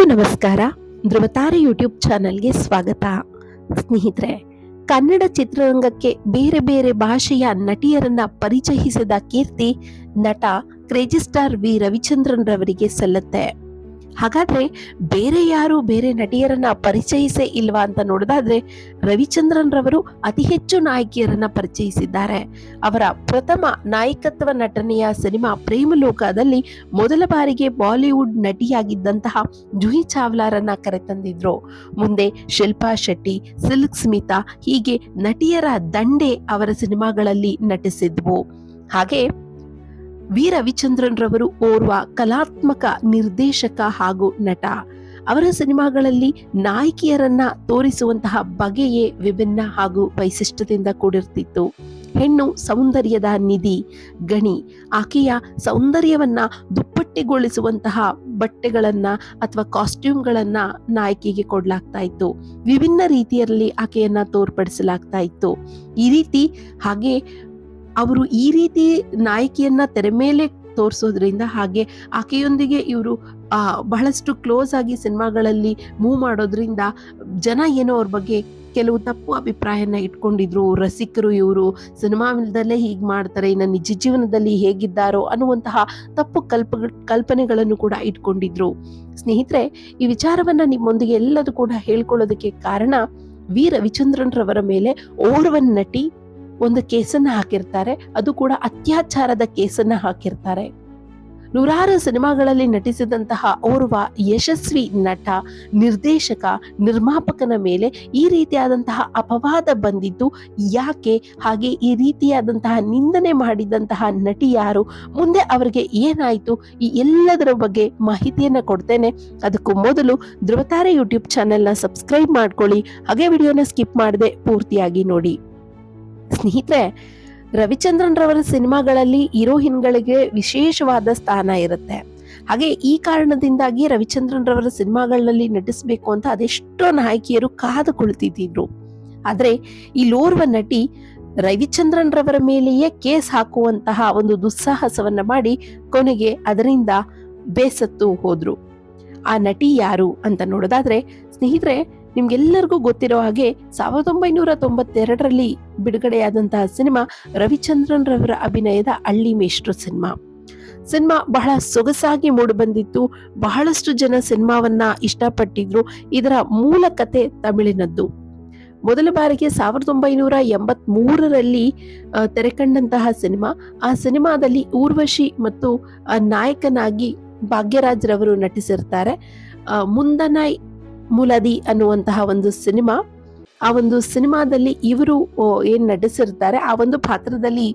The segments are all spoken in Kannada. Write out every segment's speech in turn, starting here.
ಎಲ್ರಿಗೂ ನಮಸ್ಕಾರ. ಧ್ರುವತಾರೆ ಯೂಟ್ಯೂಬ್ ಚಾನಲ್ಗೆ ಸ್ವಾಗತ. ಸ್ನೇಹಿತರೆ, ಕನ್ನಡ ಚಿತ್ರರಂಗಕ್ಕೆ ಬೇರೆ ಬೇರೆ ಭಾಷೆಯ ನಟಿಯರನ್ನ ಪರಿಚಯಿಸಿದ ಕೀರ್ತಿ ನಟ ಕ್ರೇಜಿ ಸ್ಟಾರ್ ವಿ ರವಿಚಂದ್ರನ್ ರವರಿಗೆ ಸಲ್ಲುತ್ತೆ. ಹಾಗಾದ್ರೆ ಬೇರೆ ಯಾರು ಬೇರೆ ನಟಿಯರನ್ನ ಪರಿಚಯಿಸೇ ಇಲ್ವಾ ಅಂತ ನೋಡಿದಾದ್ರೆ ರವಿಚಂದ್ರನ್ ರವರು ಅತಿ ಹೆಚ್ಚು ನಾಯಕಿಯರನ್ನ ಪರಿಚಯಿಸಿದ್ದಾರೆ. ಅವರ ಪ್ರಥಮ ನಾಯಕತ್ವ ನಟನೆಯ ಸಿನಿಮಾ ಪ್ರೇಮಲೋಕದಲ್ಲಿ ಮೊದಲ ಬಾರಿಗೆ ಬಾಲಿವುಡ್ ನಟಿಯಾಗಿದ್ದಂತಹ ಜೂಹಿ ಚಾವ್ಲಾರನ್ನ ಕರೆತಂದಿದ್ರು. ಮುಂದೆ ಶಿಲ್ಪಾ ಶೆಟ್ಟಿ, ಸಿಲ್ಕ್ ಸ್ಮಿತಾ ಹೀಗೆ ನಟಿಯರ ದಂಡೆ ಅವರ ಸಿನಿಮಾಗಳಲ್ಲಿ ನಟಿಸಿದ್ವು. ಹಾಗೆ ವಿ ರವಿಚಂದ್ರನ್ ರವರು ಓರ್ವ ಕಲಾತ್ಮಕ ನಿರ್ದೇಶಕ ಹಾಗೂ ನಟ. ಅವರ ಸಿನಿಮಾಗಳಲ್ಲಿ ನಾಯಕಿಯರನ್ನ ತೋರಿಸುವಂತಹ ಬಗೆಯೇ ವಿಭಿನ್ನ ಹಾಗೂ ವೈಶಿಷ್ಟ್ಯದಿಂದ ಕೂಡಿರ್ತಿತ್ತು. ಹೆಣ್ಣು ಸೌಂದರ್ಯದ ನಿಧಿ, ಗಣಿ, ಆಕೆಯ ಸೌಂದರ್ಯವನ್ನ ದುಪ್ಪಟ್ಟಿಗೊಳಿಸುವಂತಹ ಬಟ್ಟೆಗಳನ್ನ ಅಥವಾ ಕಾಸ್ಟ್ಯೂಮ್ಗಳನ್ನ ನಾಯಕಿಗೆ ಕೊಡ್ಲಾಗ್ತಾ ಇತ್ತು. ವಿಭಿನ್ನ ರೀತಿಯಲ್ಲಿ ಆಕೆಯನ್ನ ತೋರ್ಪಡಿಸಲಾಗ್ತಾ ಇತ್ತು. ಈ ರೀತಿ ಹಾಗೆ ಅವರು ಈ ರೀತಿ ನಾಯಕಿಯನ್ನ ತೆರೆ ಮೇಲೆ ತೋರಿಸೋದ್ರಿಂದ ಹಾಗೆ ಆಕೆಯೊಂದಿಗೆ ಇವರು ಬಹಳಷ್ಟು ಕ್ಲೋಸ್ ಆಗಿ ಸಿನಿಮಾಗಳಲ್ಲಿ ಮೂವ್ ಮಾಡೋದ್ರಿಂದ ಜನ ಏನೋ ಅವ್ರ ಬಗ್ಗೆ ಕೆಲವು ತಪ್ಪು ಅಭಿಪ್ರಾಯನ ಇಟ್ಕೊಂಡಿದ್ರು. ರಸಿಕರು ಇವರು. ಸಿನಿಮಾದಲ್ಲೇ ಹೀಗೆ ಮಾಡ್ತಾರೆ. ಇನ್ನು ನಿಜ ಜೀವನದಲ್ಲಿ ಹೇಗಿದ್ದಾರೋ ಅನ್ನುವಂತಹ ತಪ್ಪು ಕಲ್ಪ ಕಲ್ಪನೆಗಳನ್ನು ಕೂಡ ಇಟ್ಕೊಂಡಿದ್ರು. ಸ್ನೇಹಿತರೆ, ಈ ವಿಚಾರವನ್ನ ನಿಮ್ಮೊಂದಿಗೆ ಎಲ್ಲದೂ ಕೂಡ ಹೇಳ್ಕೊಳ್ಳೋದಕ್ಕೆ ಕಾರಣ ವಿ ರವಿಚಂದ್ರನ್ ರವರ ಮೇಲೆ ಓರ್ವ ನಟಿ ಒಂದು ಕೇಸನ್ನ ಹಾಕಿರ್ತಾರೆ. ಅದು ಕೂಡ ಅತ್ಯಾಚಾರದ ಕೇಸನ್ನ ಹಾಕಿರ್ತಾರೆ. ನೂರಾರು ಸಿನಿಮಾಗಳಲ್ಲಿ ನಟಿಸಿದಂತಹ ಓರ್ವ ಯಶಸ್ವಿ ನಟ, ನಿರ್ದೇಶಕ, ನಿರ್ಮಾಪಕನ ಮೇಲೆ ಈ ರೀತಿಯಾದಂತಹ ಅಪವಾದ ಬಂದಿದ್ದು ಯಾಕೆ? ಹಾಗೆ ಈ ರೀತಿಯಾದಂತಹ ನಿಂದನೆ ಮಾಡಿದಂತಹ ನಟಿ ಯಾರು? ಮುಂದೆ ಅವರಿಗೆ ಏನಾಯಿತು? ಈ ಎಲ್ಲದರ ಬಗ್ಗೆ ಮಾಹಿತಿಯನ್ನು ಕೊಡ್ತೇನೆ. ಅದಕ್ಕೂ ಮೊದಲು ಧ್ರುವತಾರೆ ಯೂಟ್ಯೂಬ್ ಚಾನೆಲ್ನ ಸಬ್ಸ್ಕ್ರೈಬ್ ಮಾಡ್ಕೊಳ್ಳಿ. ಹಾಗೆ ವಿಡಿಯೋನ ಸ್ಕಿಪ್ ಮಾಡದೆ ಪೂರ್ತಿಯಾಗಿ ನೋಡಿ. ಸ್ನೇಹಿತರೆ ರವಿಚಂದ್ರನ್ ರವರ ಸಿನಿಮಾಗಳಲ್ಲಿ ಹೀರೋಯಿನ್ಗಳಿಗೆ ವಿಶೇಷವಾದ ಸ್ಥಾನ ಇರುತ್ತೆ. ಹಾಗೆ ಈ ಕಾರಣದಿಂದಾಗಿ ರವಿಚಂದ್ರನ್ ರವರ ಸಿನಿಮಾಗಳಲ್ಲಿ ನಟಿಸಬೇಕು ಅಂತ ಅದೆಷ್ಟೋ ನಾಯಕಿಯರು ಕಾದು ಕುಳಿತಿದ್ರು ಆದ್ರೆ ಇಲ್ಲೋರ್ವ ನಟಿ ರವಿಚಂದ್ರನ್ ರವರ ಮೇಲೆಯೇ ಕೇಸ್ ಹಾಕುವಂತಹ ಒಂದು ದುಸ್ಸಾಹಸವನ್ನ ಮಾಡಿ ಕೊನೆಗೆ ಅದರಿಂದ ಬೇಸತ್ತು ಹೋದ್ರು. ಆ ನಟಿ ಯಾರು ಅಂತ ನೋಡೋದಾದ್ರೆ, ಸ್ನೇಹಿತರೆ, ನಿಮ್ಗೆಲ್ಲರಿಗೂ ಗೊತ್ತಿರೋ ಹಾಗೆ ಸಾವಿರದ ಒಂಬೈನೂರ ತೊಂಬತ್ತೆರಡರಲ್ಲಿ ಬಿಡುಗಡೆಯಾದಂತಹ ಸಿನಿಮಾ ರವಿಚಂದ್ರನ್ ರವರ ಅಭಿನಯದ ಅಳ್ಳಿ ಮೇಷ್ಟ್ರು ಸಿನಿಮಾ. ಸಿನಿಮಾ ಬಹಳ ಸೊಗಸಾಗಿ ಮೂಡಿಬಂದಿತ್ತು. ಬಹಳಷ್ಟು ಜನ ಸಿನಿಮಾವನ್ನ ಇಷ್ಟಪಟ್ಟಿದ್ರು. ಇದರ ಮೂಲ ಕತೆ ತಮಿಳಿನದ್ದು. ಮೊದಲ ಬಾರಿಗೆ ಸಾವಿರದ ಒಂಬೈನೂರ ಎಂಬತ್ ಮೂರರಲ್ಲಿ ತೆರೆ ಕಂಡಂತಹ ಸಿನಿಮಾ. ಆ ಸಿನಿಮಾದಲ್ಲಿ ಊರ್ವಶಿ ಮತ್ತು ನಾಯಕನಾಗಿ ಭಾಗ್ಯರಾಜ್ ರವರು ನಟಿಸಿರ್ತಾರೆ ಮುಂದನಾಯ್ ಮುಲದಿ ಅನ್ನುವಂತಹ ಒಂದು ಸಿನಿಮಾ. ಆ ಒಂದು ಸಿನಿಮಾದಲ್ಲಿ ಇವರು ಏನ್ ನಟಿಸಿರ್ತಾರೆ, ಆ ಒಂದು ಪಾತ್ರದಲ್ಲಿ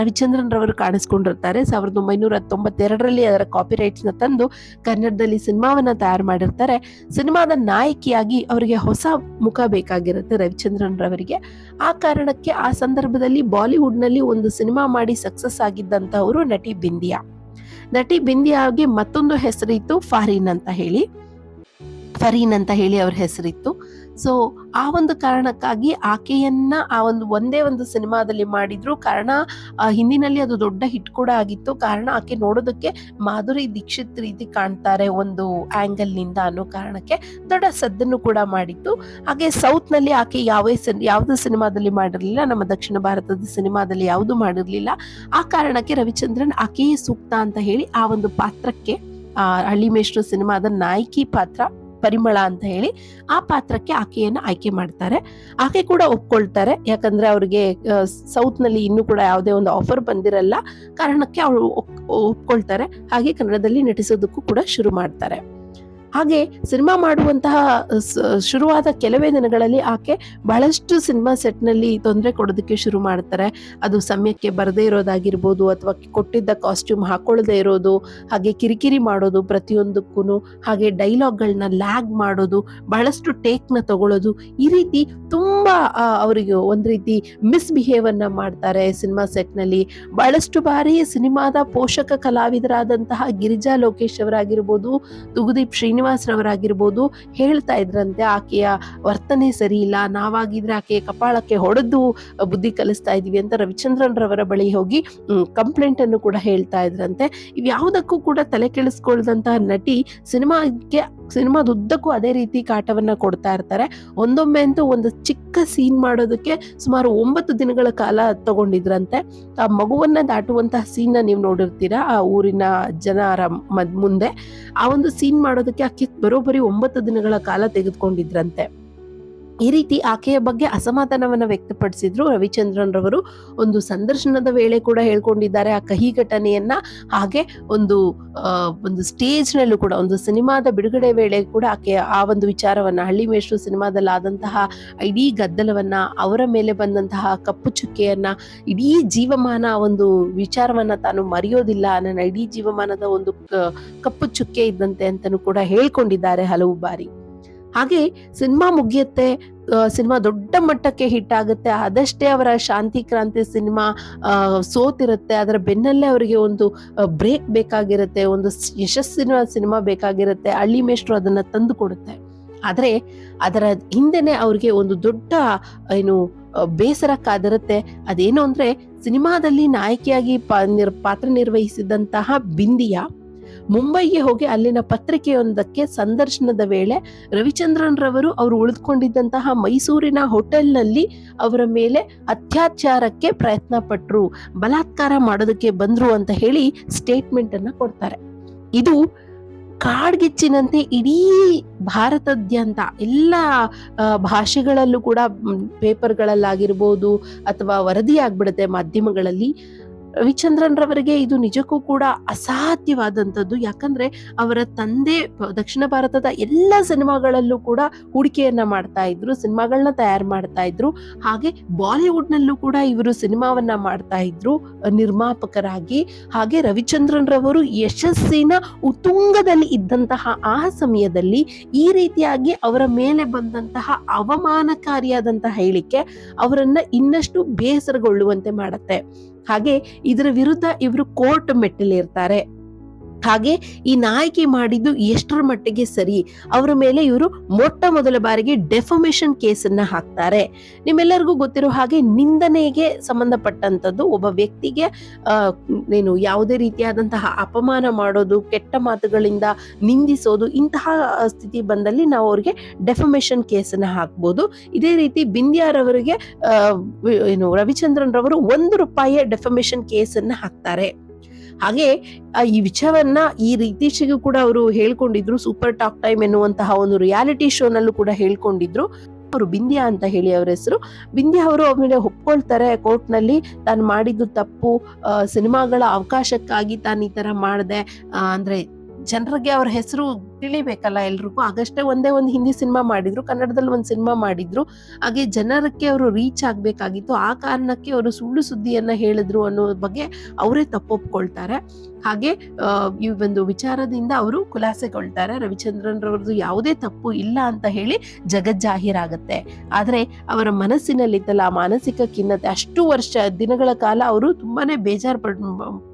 ರವಿಚಂದ್ರನ್ ರವರು ಕಾಣಿಸ್ಕೊಂಡಿರ್ತಾರೆ. ಸಾವಿರದ ಒಂಬೈನೂರ ತೊಂಬತ್ತೆರಡರಲ್ಲಿ ಅದರ ಕಾಪಿರೈಟ್ಸ್ನ ತಂದು ಕನ್ನಡದಲ್ಲಿ ಸಿನಿಮಾವನ್ನ ತಯಾರು ಮಾಡಿರ್ತಾರೆ. ಸಿನಿಮಾದ ನಾಯಕಿಯಾಗಿ ಅವರಿಗೆ ಹೊಸ ಮುಖ ಬೇಕಾಗಿರುತ್ತೆ ರವಿಚಂದ್ರನ್ ರವರಿಗೆ ಆ ಕಾರಣಕ್ಕೆ ಆ ಸಂದರ್ಭದಲ್ಲಿ ಬಾಲಿವುಡ್ನಲ್ಲಿ ಒಂದು ಸಿನಿಮಾ ಮಾಡಿ ಸಕ್ಸಸ್ ಆಗಿದ್ದಂತವರು ನಟಿ ಬಿಂದಿಯಾ. ನಟಿ ಬಿಂದಿಯಾಗೆ ಮತ್ತೊಂದು ಹೆಸರಿತ್ತು ಫಾರಿನ್ ಅಂತ ಹೇಳಿ. ಫರೀನ್ ಅಂತ ಹೇಳಿ ಅವ್ರ ಹೆಸರಿತ್ತು. ಸೊ ಆ ಒಂದು ಕಾರಣಕ್ಕಾಗಿ ಆಕೆಯನ್ನ ಆ ಒಂದು ಒಂದೇ ಒಂದು ಸಿನಿಮಾದಲ್ಲಿ ಮಾಡಿದ್ರು. ಕಾರಣ ಹಿಂದಿನಲ್ಲಿ ಅದು ದೊಡ್ಡ ಹಿಟ್ ಕೂಡ ಆಗಿತ್ತು. ಕಾರಣ, ಆಕೆ ನೋಡೋದಕ್ಕೆ ಮಾಧುರಿ ದೀಕ್ಷಿತ್ ರೀತಿ ಕಾಣ್ತಾರೆ ಒಂದು ಆಂಗಲ್ನಿಂದ ಅನ್ನೋ ಕಾರಣಕ್ಕೆ. ದೊಡ್ಡ ಸದ್ದನ್ನು ಕೂಡ ಮಾಡಿತ್ತು. ಹಾಗೆ ಸೌತ್ನಲ್ಲಿ ಆಕೆ ಯಾವ ಸಿನ್- ಯಾವ್ದು ಸಿನಿಮಾದಲ್ಲಿ ಮಾಡಿರಲಿಲ್ಲ, ನಮ್ಮ ದಕ್ಷಿಣ ಭಾರತದ ಸಿನಿಮಾದಲ್ಲಿ ಯಾವುದು ಮಾಡಿರಲಿಲ್ಲ. ಆ ಕಾರಣಕ್ಕೆ ರವಿಚಂದ್ರನ್ ಆಕೆಯೇ ಸೂಕ್ತ ಅಂತ ಹೇಳಿ ಆ ಒಂದು ಪಾತ್ರಕ್ಕೆ ಹಳ್ಳಿ ಮೇಷ್ಟ್ರು ಸಿನಿಮಾದ ನಾಯಕಿ ಪಾತ್ರ ಪರಿಮಳ ಅಂತ ಹೇಳಿ ಆ ಪಾತ್ರಕ್ಕೆ ಆಕೆಯನ್ನು ಆಯ್ಕೆ ಮಾಡ್ತಾರೆ. ಆಕೆ ಕೂಡ ಒಪ್ಕೊಳ್ತಾರೆ. ಯಾಕಂದ್ರೆ ಅವ್ರಿಗೆ ಸೌತ್ನಲ್ಲಿ ಇನ್ನೂ ಕೂಡ ಯಾವುದೇ ಒಂದು ಆಫರ್ ಬಂದಿರಲ್ಲ, ಕಾರಣಕ್ಕೆ ಅವರು ಒಪ್ಕೊಳ್ತಾರೆ. ಹಾಗೆ ಕನ್ನಡದಲ್ಲಿ ನಟಿಸೋದಕ್ಕೂ ಕೂಡ ಶುರು ಮಾಡ್ತಾರೆ. ಹಾಗೆ ಸಿನಿಮಾ ಮಾಡುವಂತಹ ಶುರುವಾದ ಕೆಲವೇ ದಿನಗಳಲ್ಲಿ ಆಕೆ ಬಹಳಷ್ಟು ಸಿನಿಮಾ ಸೆಟ್ನಲ್ಲಿ ತೊಂದರೆ ಕೊಡೋದಕ್ಕೆ ಶುರು ಮಾಡ್ತಾರೆ. ಅದು ಸಮಯಕ್ಕೆ ಬರದೇ ಇರೋದಾಗಿರ್ಬೋದು ಅಥವಾ ಕೊಟ್ಟಿದ್ದ ಕಾಸ್ಟ್ಯೂಮ್ ಹಾಕೊಳ್ಳದೆ ಇರೋದು, ಹಾಗೆ ಕಿರಿಕಿರಿ ಮಾಡೋದು ಪ್ರತಿಯೊಂದಕ್ಕೂ ಹಾಗೆ ಡೈಲಾಗ್ಗಳನ್ನ ಲ್ಯಾಗ್ ಮಾಡೋದು, ಬಹಳಷ್ಟು ಟೇಕ್ನ ತಗೊಳ್ಳೋದು ಈ ರೀತಿ ತುಂಬ ಅವರಿಗೆ ಒಂದು ರೀತಿ ಮಿಸ್ಬಿಹೇವ್ ಅನ್ನ ಮಾಡ್ತಾರೆ ಸಿನಿಮಾ ಸೆಟ್ನಲ್ಲಿ. ಬಹಳಷ್ಟು ಬಾರಿ ಸಿನಿಮಾದ ಪೋಷಕ ಕಲಾವಿದರಾದಂತಹ ಗಿರಿಜಾ ಲೋಕೇಶ್ ಅವರಾಗಿರ್ಬೋದು, ತುಗುದೀಪ್ ಶ್ರೀನಿವಾಸ್ ಶ್ರೀನಿವಾಸ್ ರವರಾಗಿರ್ಬೋದು ಹೇಳ್ತಾ ಇದ್ರಂತೆ, ಆಕೆಯ ವರ್ತನೆ ಸರಿ ಇಲ್ಲ, ನಾವಾಗಿದ್ರೆ ಆಕೆಯ ಕಪಾಳಕ್ಕೆ ಹೊಡೆದು ಬುದ್ಧಿ ಕಲಿಸ್ತಾ ಇದೀವಿ ಅಂತ ರವಿಚಂದ್ರನ್ ರವರ ಬಳಿ ಹೋಗಿ ಕಂಪ್ಲೇಂಟ್ ಅನ್ನು ಕೂಡ ಹೇಳ್ತಾ ಇದ್ರಂತೆ. ಇವ್ಯಾವುದಕ್ಕೂ ಕೂಡ ತಲೆ ಕೆಡಿಸ್ಕೊಳ್ದಂತಹ ನಟಿ ಸಿನಿಮಾಗೆ, ಸಿನಿಮಾದ ಉದ್ದಕ್ಕೂ ಅದೇ ರೀತಿ ಕಾಟವನ್ನ ಕೊಡ್ತಾ ಇರ್ತಾರೆ. ಒಂದೊಮ್ಮೆ ಅಂತೂ ಒಂದು ಚಿಕ್ಕ ಸೀನ್ ಮಾಡೋದಕ್ಕೆ ಸುಮಾರು ಒಂಬತ್ತು ದಿನಗಳ ಕಾಲ ತಗೊಂಡಿದ್ರಂತೆ. ಆ ಮಗುವನ್ನ ದಾಟುವಂತಹ ಸೀನ್ ನೀವು ನೋಡಿರ್ತೀರಾ, ಆ ಊರಿನ ಜನರ ಮುಂದೆ. ಆ ಒಂದು ಸೀನ್ ಮಾಡೋದಕ್ಕೆ ಆಕೆ ಬರೋಬ್ಬರಿ ಒಂಬತ್ತು ದಿನಗಳ ಕಾಲ ತೆಗೆದುಕೊಂಡಿದ್ರಂತೆ. ಈ ರೀತಿ ಆಕೆಯ ಬಗ್ಗೆ ಅಸಮಾಧಾನವನ್ನು ವ್ಯಕ್ತಪಡಿಸಿದ್ರು ರವಿಚಂದ್ರನ್ ರವರು ಒಂದು ಸಂದರ್ಶನದ ವೇಳೆ ಕೂಡ ಹೇಳ್ಕೊಂಡಿದ್ದಾರೆ ಆ ಕಹಿ ಘಟನೆಯನ್ನ. ಹಾಗೆ ಒಂದು ಒಂದು ಸ್ಟೇಜ್ ನಲ್ಲೂ ಕೂಡ, ಒಂದು ಸಿನಿಮಾದ ಬಿಡುಗಡೆ ವೇಳೆ ಕೂಡ ಆಕೆ ಆ ಒಂದು ವಿಚಾರವನ್ನ, ಹಳ್ಳಿ ಮೇಷ್ಟ್ರು ಸಿನಿಮಾದಲ್ಲಿ ಆದಂತಹ ಇಡೀ ಗದ್ದಲವನ್ನ, ಅವರ ಮೇಲೆ ಬಂದಂತಹ ಕಪ್ಪು ಚುಕ್ಕೆಯನ್ನ, ಇಡೀ ಜೀವಮಾನ ಒಂದು ವಿಚಾರವನ್ನ ತಾನು ಮರೆಯೋದಿಲ್ಲ, ನನ್ನ ಇಡೀ ಜೀವಮಾನದ ಒಂದು ಕಪ್ಪು ಚುಕ್ಕೆ ಇದ್ದಂತೆ ಅಂತಲೂ ಕೂಡ ಹೇಳ್ಕೊಂಡಿದ್ದಾರೆ ಹಲವು ಬಾರಿ. ಹಾಗೆ ಸಿನಿಮಾ ಮುಗಿಯುತ್ತೆ ಸಿನಿಮಾ ದೊಡ್ಡ ಮಟ್ಟಕ್ಕೆ ಹಿಟ್ ಆಗುತ್ತೆ. ಅದಷ್ಟೇ ಅವರ ಶಾಂತಿ ಕ್ರಾಂತಿ ಸಿನಿಮಾ ಸೋತಿರುತ್ತೆ. ಅದರ ಬೆನ್ನಲ್ಲೇ ಅವರಿಗೆ ಒಂದು ಬ್ರೇಕ್ ಬೇಕಾಗಿರುತ್ತೆ. ಒಂದು ಯಶಸ್ಸಿನ ಸಿನಿಮಾ ಬೇಕಾಗಿರುತ್ತೆ. ಹಳ್ಳಿ ಮೇಷ್ಟ್ರು ಅದನ್ನ ತಂದು ಕೊಡುತ್ತೆ. ಆದರೆ ಅದರ ಹಿಂದೆನೆ ಅವ್ರಿಗೆ ಒಂದು ದೊಡ್ಡ, ಏನು ಬೇಸರ ಕಾದಿರುತ್ತೆ. ಅದೇನು ಅಂದ್ರೆ ಸಿನಿಮಾದಲ್ಲಿ ನಾಯಕಿಯಾಗಿ ಪಾ- ನಿರ್- ಪಾತ್ರ ನಿರ್ವಹಿಸಿದಂತಹ ಬಿಂದಿಯಾ ಮುಂಬೈಗೆ ಹೋಗಿ ಅಲ್ಲಿನ ಪತ್ರಿಕೆಯೊಂದಕ್ಕೆ ಸಂದರ್ಶನದ ವೇಳೆ ರವಿಚಂದ್ರನ್ ರವರು ಅವರು ಉಳಿದುಕೊಂಡಿದ್ದಂತಹ ಮೈಸೂರಿನ ಹೋಟೆಲ್ನಲ್ಲಿ ಅವರ ಮೇಲೆ ಅತ್ಯಾಚಾರಕ್ಕೆ ಪ್ರಯತ್ನ ಪಟ್ಟರು ಬಲಾತ್ಕಾರ ಮಾಡೋದಕ್ಕೆ ಬಂದ್ರು ಅಂತ ಹೇಳಿ ಸ್ಟೇಟ್ಮೆಂಟ್ ಅನ್ನ ಕೊಡ್ತಾರೆ. ಇದು ಕಾಡ್ಗಿಚ್ಚಿನಂತೆ ಇಡೀ ಭಾರತದ್ಯಂತ ಎಲ್ಲ ಭಾಷೆಗಳಲ್ಲೂ ಕೂಡ ಪೇಪರ್ಗಳಲ್ಲಾಗಿರ್ಬೋದು ಅಥವಾ ವರದಿ ಆಗ್ಬಿಡುತ್ತೆ ಮಾಧ್ಯಮಗಳಲ್ಲಿ ರವಿಚಂದ್ರನ್ ರವರಿಗೆ ಇದು ನಿಜಕ್ಕೂ ಕೂಡ ಅಸಾಧ್ಯವಾದಂಥದ್ದು. ಯಾಕಂದ್ರೆ ಅವರ ತಂದೆ ದಕ್ಷಿಣ ಭಾರತದ ಎಲ್ಲ ಸಿನಿಮಾಗಳಲ್ಲೂ ಕೂಡ ಹೂಡಿಕೆಯನ್ನ ಮಾಡ್ತಾ ಇದ್ರು ಸಿನಿಮಾಗಳನ್ನ ತಯಾರು ಮಾಡ್ತಾ ಇದ್ರು. ಹಾಗೆ ಬಾಲಿವುಡ್ ನಲ್ಲೂ ಕೂಡ ಇವರು ಸಿನಿಮಾವನ್ನ ಮಾಡ್ತಾ ಇದ್ರು, ನಿರ್ಮಾಪಕರಾಗಿ. ಹಾಗೆ ರವಿಚಂದ್ರನ್ ರವರು ಯಶಸ್ಸಿನ ಉತ್ತುಂಗದಲ್ಲಿ ಇದ್ದಂತಹ ಆ ಸಮಯದಲ್ಲಿ ಈ ರೀತಿಯಾಗಿ ಅವರ ಮೇಲೆ ಬಂದಂತಹ ಅವಮಾನಕಾರಿಯಾದಂತಹ ಹೇಳಿಕೆ ಅವರನ್ನ ಇನ್ನಷ್ಟು ಬೇಸರಗೊಳ್ಳುವಂತೆ ಮಾಡತ್ತೆ. ಹಾಗೆ ಇದರ ವಿರುದ್ಧ ಇವರು ಕೋರ್ಟ್ ಮೆಟ್ಟಲಿರ್ತಾರೆ. ಹಾಗೆ ಈ ನಾಯಕಿ ಮಾಡಿದ್ದು ಎಷ್ಟರ ಮಟ್ಟಿಗೆ ಸರಿ, ಅವರ ಮೇಲೆ ಇವರು ಮೊಟ್ಟ ಮೊದಲ ಬಾರಿಗೆ ಡೆಫಮೇಷನ್ ಕೇಸನ್ನ ಹಾಕ್ತಾರೆ. ನಿಮ್ಮೆಲ್ಲರಿಗೂ ಗೊತ್ತಿರೋ ಹಾಗೆ ನಿಂದನೆಗೆ ಸಂಬಂಧಪಟ್ಟಂತದ್ದು ಒಬ್ಬ ವ್ಯಕ್ತಿಗೆ ಏನು ಯಾವುದೇ ರೀತಿಯಾದಂತಹ ಅಪಮಾನ ಮಾಡೋದು, ಕೆಟ್ಟ ಮಾತುಗಳಿಂದ ನಿಂದಿಸೋದು, ಇಂತಹ ಸ್ಥಿತಿ ಬಂದಲ್ಲಿ ನಾವು ಅವ್ರಿಗೆ ಡೆಫಮೇಷನ್ ಕೇಸನ್ನ ಹಾಕ್ಬೋದು. ಇದೇ ರೀತಿ ಬಿಂದ್ಯಾರವರಿಗೆ ಏನು ರವಿಚಂದ್ರನ್ ರವರು ಒಂದು ರೂಪಾಯಿಯ ಡೆಫಮೇಷನ್ ಕೇಸನ್ನ ಹಾಕ್ತಾರೆ. ಹಾಗೆ ಈ ವಿಚಾರವನ್ನ ಈ ರೀತಿಗೂ ಕೂಡ ಅವರು ಹೇಳ್ಕೊಂಡಿದ್ರು, ಸೂಪರ್ ಟಾಕ್ ಟೈಮ್ ಎನ್ನುವಂತಹ ಒಂದು ರಿಯಾಲಿಟಿ ಶೋನಲ್ಲೂ ಕೂಡ ಹೇಳ್ಕೊಂಡಿದ್ರು. ಅವರು ಬಿಂದ್ಯಾ ಅಂತ ಹೇಳಿ ಅವರ ಹೆಸರು. ಬಿಂದ್ಯಾ ಅವರು ಆಮೇಲೆ ಒಪ್ಕೊಳ್ತಾರೆ ಕೋರ್ಟ್ನಲ್ಲಿ ತಾನು ಮಾಡಿದ್ದು ತಪ್ಪು ಸಿನಿಮಾಗಳ ಅವಕಾಶಕ್ಕಾಗಿ ತಾನು ಈ ತರ ಮಾಡಿದೆ ಅಂದ್ರೆ ಜನರಿಗೆ ಅವ್ರ ಹೆಸರು ತಿಳಿಬೇಕಲ್ಲ ಎಲ್ರಿಗೂ? ಆಗಷ್ಟೇ ಒಂದೇ ಒಂದು ಹಿಂದಿ ಸಿನಿಮಾ ಮಾಡಿದ್ರು, ಕನ್ನಡದಲ್ಲಿ ಒಂದು ಸಿನಿಮಾ ಮಾಡಿದ್ರು. ಹಾಗೆ ಜನರಕ್ಕೆ ಅವರು ರೀಚ್ ಆಗಬೇಕಾಗಿತ್ತು. ಆ ಕಾರಣಕ್ಕೆ ಅವರು ಸುಳ್ಳು ಸುದ್ದಿಯನ್ನ ಹೇಳಿದ್ರು ಅನ್ನೋ ಬಗ್ಗೆ ಅವರೇ ತಪ್ಪೊಪ್ಕೊಳ್ತಾರೆ. ಹಾಗೆ ಈ ಒಂದು ವಿಚಾರದಿಂದ ಅವರು ಖುಲಾಸೆಗೊಳ್ತಾರೆ. ರವಿಚಂದ್ರನ್ ರವರದು ಯಾವುದೇ ತಪ್ಪು ಇಲ್ಲ ಅಂತ ಹೇಳಿ ಜಗಜ್ಜಾಹೀರಾಗುತ್ತೆ. ಆದರೆ ಅವರ ಮನಸ್ಸಿನಲ್ಲಿದ್ದಲ್ಲ, ಆ ಮಾನಸಿಕ ಖಿನ್ನತೆ ಅಷ್ಟು ವರ್ಷ, ದಿನಗಳ ಕಾಲ ಅವರು ತುಂಬಾನೇ ಬೇಜಾರು ಪಟ್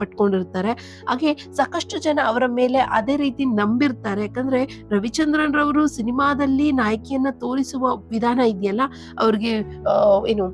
ಪಟ್ಕೊಂಡಿರ್ತಾರೆ ಹಾಗೆ ಸಾಕಷ್ಟು ಜನ ಅವರ ಮೇಲೆ ಅದೇ ರೀತಿ ನಂಬಿರ್ತಾರೆ. ಯಾಕಂದ್ರೆ ರವಿಚಂದ್ರನ್ ರವರು ಸಿನಿಮಾದಲ್ಲಿ ನಾಯಕಿಯನ್ನ ತೋರಿಸುವ ವಿಧಾನ ಇದೆಯಲ್ಲ ಅವ್ರಿಗೆ ಏನು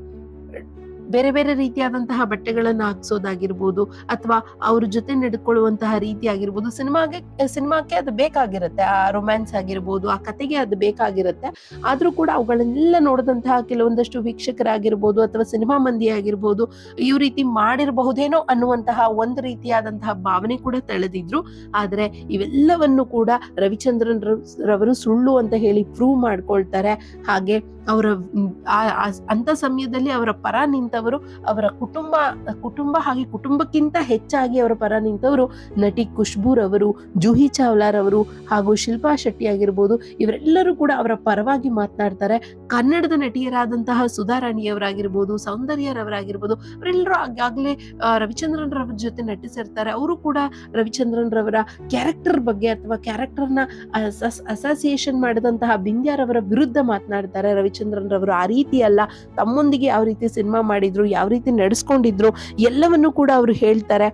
ಬೇರೆ ಬೇರೆ ರೀತಿಯಾದಂತಹ ಬಟ್ಟೆಗಳನ್ನ ಹಾಕ್ಸೋದಾಗಿರ್ಬೋದು ಅಥವಾ ಅವ್ರ ಜೊತೆ ನಡ್ಕೊಳ್ಳುವಂತಹ ರೀತಿ ಆಗಿರ್ಬೋದು ಸಿನಿಮಾಗೆ, ಸಿನಿಮಾಕ್ಕೆ ಅದು ಬೇಕಾಗಿರುತ್ತೆ. ಆ ರೊಮ್ಯಾನ್ಸ್ ಆಗಿರ್ಬೋದು, ಆ ಕತೆಗೆ ಅದು ಬೇಕಾಗಿರುತ್ತೆ. ಆದ್ರೂ ಕೂಡ ಅವುಗಳನ್ನೆಲ್ಲ ನೋಡಿದಂತಹ ಕೆಲವೊಂದಷ್ಟು ವೀಕ್ಷಕರಾಗಿರ್ಬೋದು ಅಥವಾ ಸಿನಿಮಾ ಮಂದಿ ಆಗಿರ್ಬೋದು ಈ ರೀತಿ ಮಾಡಿರಬಹುದೇನೋ ಅನ್ನುವಂತಹ ಒಂದು ರೀತಿಯಾದಂತಹ ಭಾವನೆ ಕೂಡ ತಳೆದಿದ್ರು. ಆದ್ರೆ ಇವೆಲ್ಲವನ್ನು ಕೂಡ ರವಿಚಂದ್ರನ್ ರವ್- ರವರು ಸುಳ್ಳು ಅಂತ ಹೇಳಿ ಪ್ರೂವ್ ಮಾಡ್ಕೊಳ್ತಾರೆ. ಹಾಗೆ ಅವರ ಅಂತ ಸಮಯದಲ್ಲಿ ಅವರ ಪರ ನಿಂತವರು, ಅವರ ಕುಟುಂಬ ಕುಟುಂಬ ಹಾಗೆ ಕುಟುಂಬಕ್ಕಿಂತ ಹೆಚ್ಚಾಗಿ ಅವರ ಪರ ನಿಂತವರು, ನಟಿ ಖುಷ್ಬೂರವರು ಜೂಹಿ ಚಾವ್ಲಾರವರು ಹಾಗೂ ಶಿಲ್ಪಾ ಶೆಟ್ಟಿ ಆಗಿರ್ಬೋದು, ಇವರೆಲ್ಲರೂ ಕೂಡ ಅವರ ಪರವಾಗಿ ಮಾತನಾಡ್ತಾರೆ. ಕನ್ನಡದ ನಟಿಯರಾದಂತಹ ಸುಧಾರಾಣಿಯವರಾಗಿರ್ಬೋದು ಸೌಂದರ್ಯರವರಾಗಿರ್ಬೋದು, ಅವರೆಲ್ಲರೂ ಆಗಾಗಲೇ ರವಿಚಂದ್ರನ್ ರವರ ಜೊತೆ ನಟಿಸಿರ್ತಾರೆ. ಅವರು ಕೂಡ ರವಿಚಂದ್ರನ್ ರವರ ಕ್ಯಾರೆಕ್ಟರ್ ಬಗ್ಗೆ ಅಥವಾ ಕ್ಯಾರೆಕ್ಟರ್ನ ಅಸೋಸಿಯೇಷನ್ ಮಾಡಿದಂತಹ ಬಿಂದ್ಯಾರವರ ವಿರುದ್ಧ ಮಾತನಾಡ್ತಾರೆ ರವಿಚಂದ್ರನ್ ರವರು ಆ ರೀತಿ ಅಲ್ಲ, ತಮ್ಮೊಂದಿಗೆ ಯಾವ ರೀತಿ ಸಿನಿಮಾ ಮಾಡಿದ್ರು, ಯಾವ ರೀತಿ ನಡೆಸ್ಕೊಂಡಿದ್ರು, ಎಲ್ಲವನ್ನು ಕೂಡ ಅವರು ಹೇಳ್ತಾರೆ.